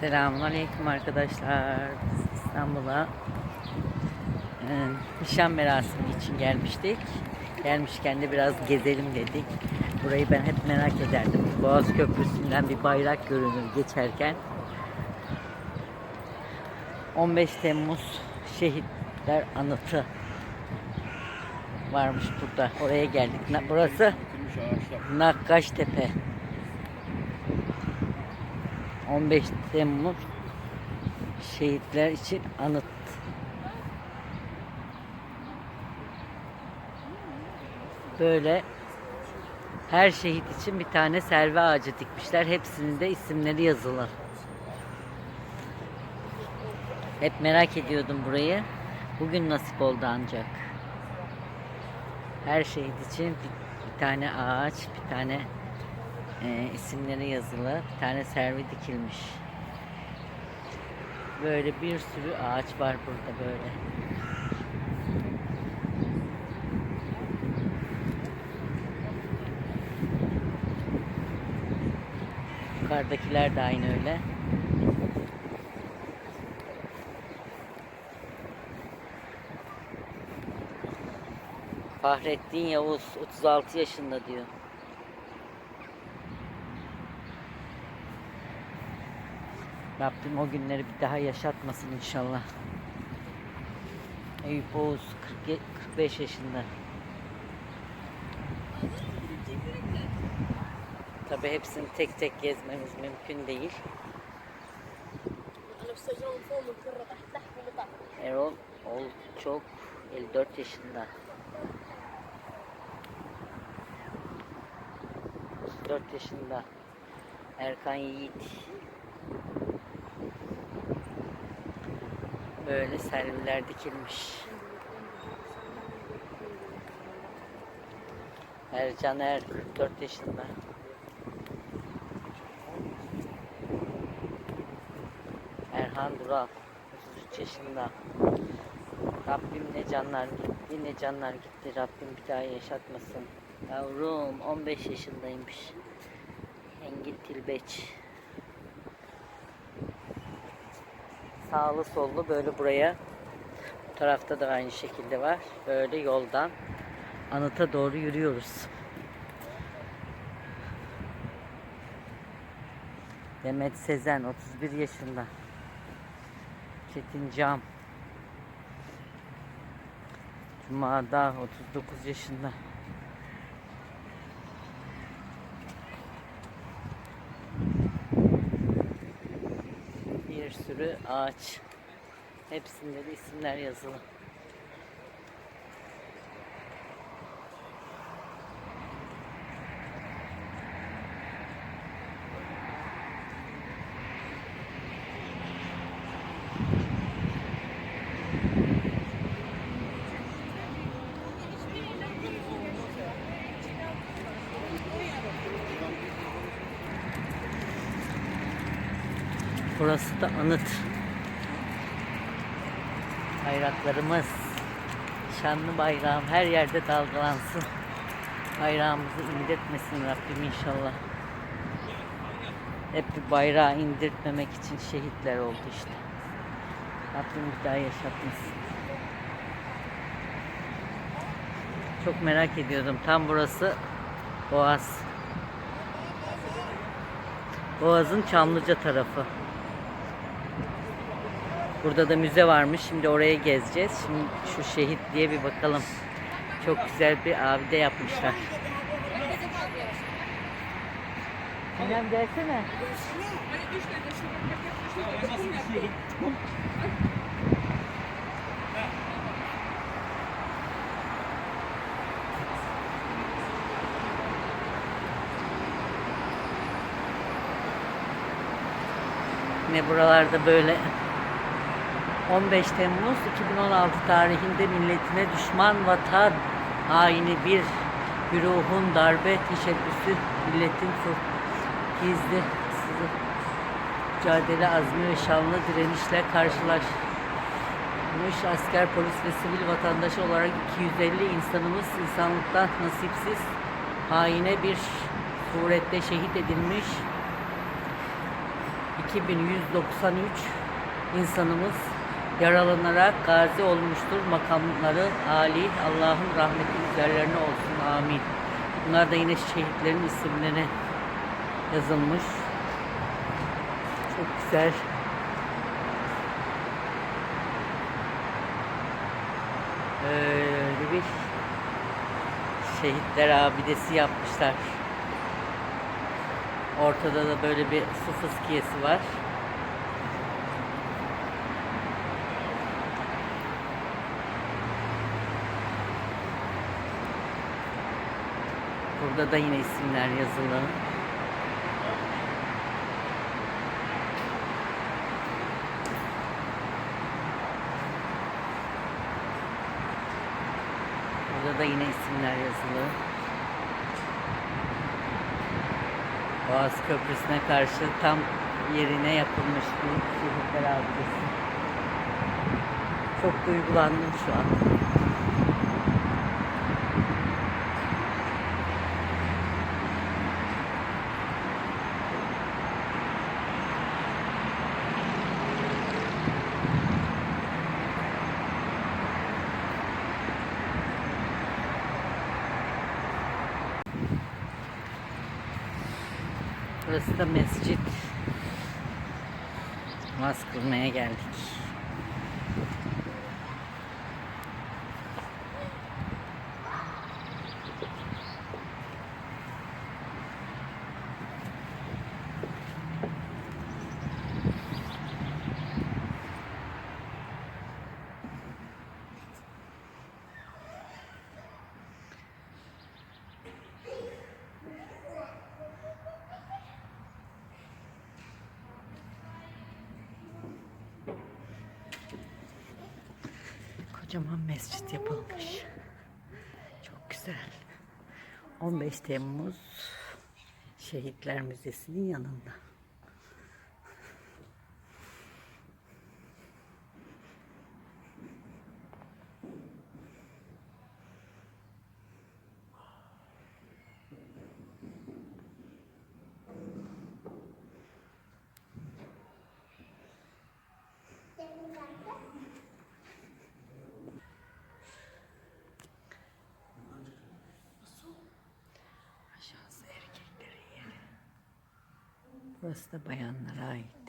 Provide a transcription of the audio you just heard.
Selamun Aleyküm arkadaşlar. İstanbul'a e, nişan merasimi için gelmiştik. Gelmişken de biraz gezelim dedik. Burayı ben hep merak ederdim. Boğaz Köprüsü'nden bir bayrak görünür geçerken. 15 Temmuz Şehitler Anıtı varmış burada. Oraya geldik. Burası Nakkaştepe. 15 Temmuz şehitler için anıt. Böyle her şehit için bir tane selvi ağacı dikmişler. Hepsinin de isimleri yazılı. Hep merak ediyordum burayı. Bugün nasip oldu ancak. Her şehit için bir, bir tane ağaç, bir tane e, isimleri yazılı. Bir tane servi dikilmiş. Böyle bir sürü ağaç var burada böyle. Yukarıdakiler de aynı öyle. Fahrettin Yavuz 36 yaşında diyor. Rabbim o günleri bir daha yaşatmasın inşallah. Eyüp Oğuz 45 yaşında. Tabi hepsini tek tek gezmemiz mümkün değil. Erol ol çok 54 yaşında. 4 yaşında Erkan Yiğit Böyle serviler dikilmiş. Ercan Er 44 yaşında. Erhan Dural 33 yaşında. Rabbim ne canlar gitti ne canlar gitti. Rabbim bir daha yaşatmasın. Yavrum 15 yaşındaymış. Engin Tilbeç. Sağlı sollu böyle buraya. Bu tarafta da aynı şekilde var. Böyle yoldan anıta doğru yürüyoruz. Demet Sezen 31 yaşında. Çetin Cam Cuma'da 39 yaşında. Bir sürü ağaç. Hepsinde de isimler yazılı. Burası da anıt. Bayraklarımız. Şanlı bayrağım her yerde dalgalansın. Bayrağımızı indirtmesin Rabbim inşallah. Hep bir bayrağı indirtmemek için şehitler oldu işte. Rabbim bir daha yaşatmasın. Çok merak ediyordum. Tam burası Boğaz. Boğaz'ın Çamlıca tarafı. Burada da müze varmış. Şimdi oraya gezeceğiz. Şimdi şu şehit diye bir bakalım. Çok güzel bir abide yapmışlar. Sinem gelsene. Yine buralarda böyle 15 Temmuz 2016 tarihinde milletine düşman vatan haini bir güruhun darbe teşebbüsü milletin gizli mücadele azmi ve şanlı direnişle karşılaşmış asker, polis ve sivil vatandaş olarak 250 insanımız insanlıktan nasipsiz haine bir surette şehit edilmiş. 2193 insanımız yaralanarak gazi olmuştur. Makamları Ali Allah'ın rahmeti üzerlerine olsun. Amin. Bunlar da yine şehitlerin isimleri yazılmış. Çok güzel. Öyle bir şehitler abidesi yapmışlar. Ortada da böyle bir su fıskiyesi var. Burada da yine isimler yazılı. Burada da yine isimler yazılı. Boğaz Köprüsü'ne karşı tam yerine yapılmış bir şehitler abidesi. Çok duygulandım şu an. Burası da mescit. Namaz kılmaya geldik. Kocaman mescit yapılmış. Çok güzel. 15 Temmuz Şehitler Müzesi'nin yanında. Was the bayan right.